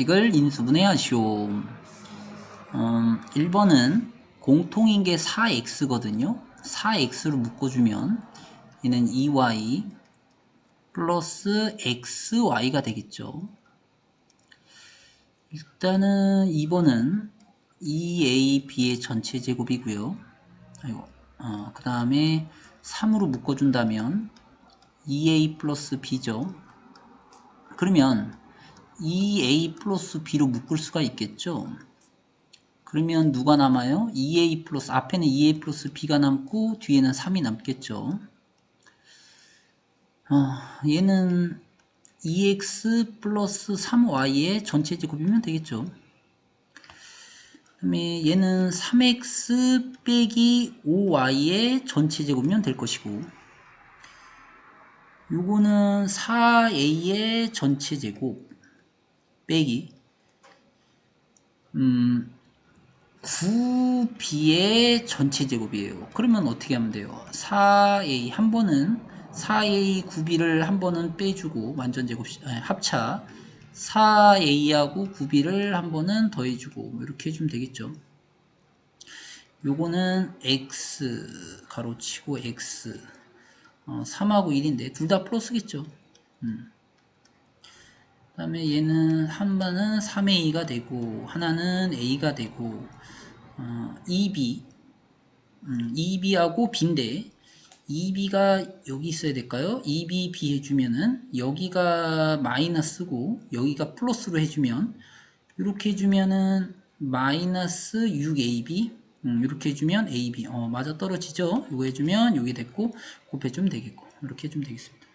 이걸 인수분해 하시오. 음, 1번은 공통인 게 4x거든요. 4x로 묶어주면 얘는 2y 플러스 xy가 되겠죠. 일단은 2번은 2ab의 전체 제곱이고요. 어, 그 다음에 3으로 묶어준다면 2a 플러스 b죠. 그러면 2a 플러스 b로 묶을 수가 있겠죠. 그러면 누가 남아요? 2a 플러스 앞에는 2a 플러스 b가 남고 뒤에는 3이 남겠죠. 어, 얘는 2x 플러스 3y의 전체 제곱이면 되겠죠. 그 다음에 얘는 3x 빼기 5y의 전체 제곱이면 될 것이고 요거는 4a의 전체 제곱 빼기 음, 9b의 전체 제곱이에요. 그러면 어떻게 하면 돼요? 4a 한 번은 4a 9b를 한 번은 빼주고 완전 제곱 아니, 합차 4a하고 9b를 한 번은 더해주고 뭐 이렇게 해주면 되겠죠. 요거는 x 가로치고 x 어, 3하고 1인데 둘 다 플러스겠죠. 음. 그 다음에 얘는 한 번은 3a가 되고 하나는 a가 되고 어, 2b 음, 2b하고 b인데 2b가 여기 있어야 될까요? 2b b 해주면은 여기가 마이너스고 여기가 플러스로 해주면 이렇게 해주면은 마이너스 6ab 음, 이렇게 해주면 ab 어 맞아 떨어지죠? 이거 해주면 여기 됐고 곱해주면 되겠고 이렇게 해주면 되겠습니다.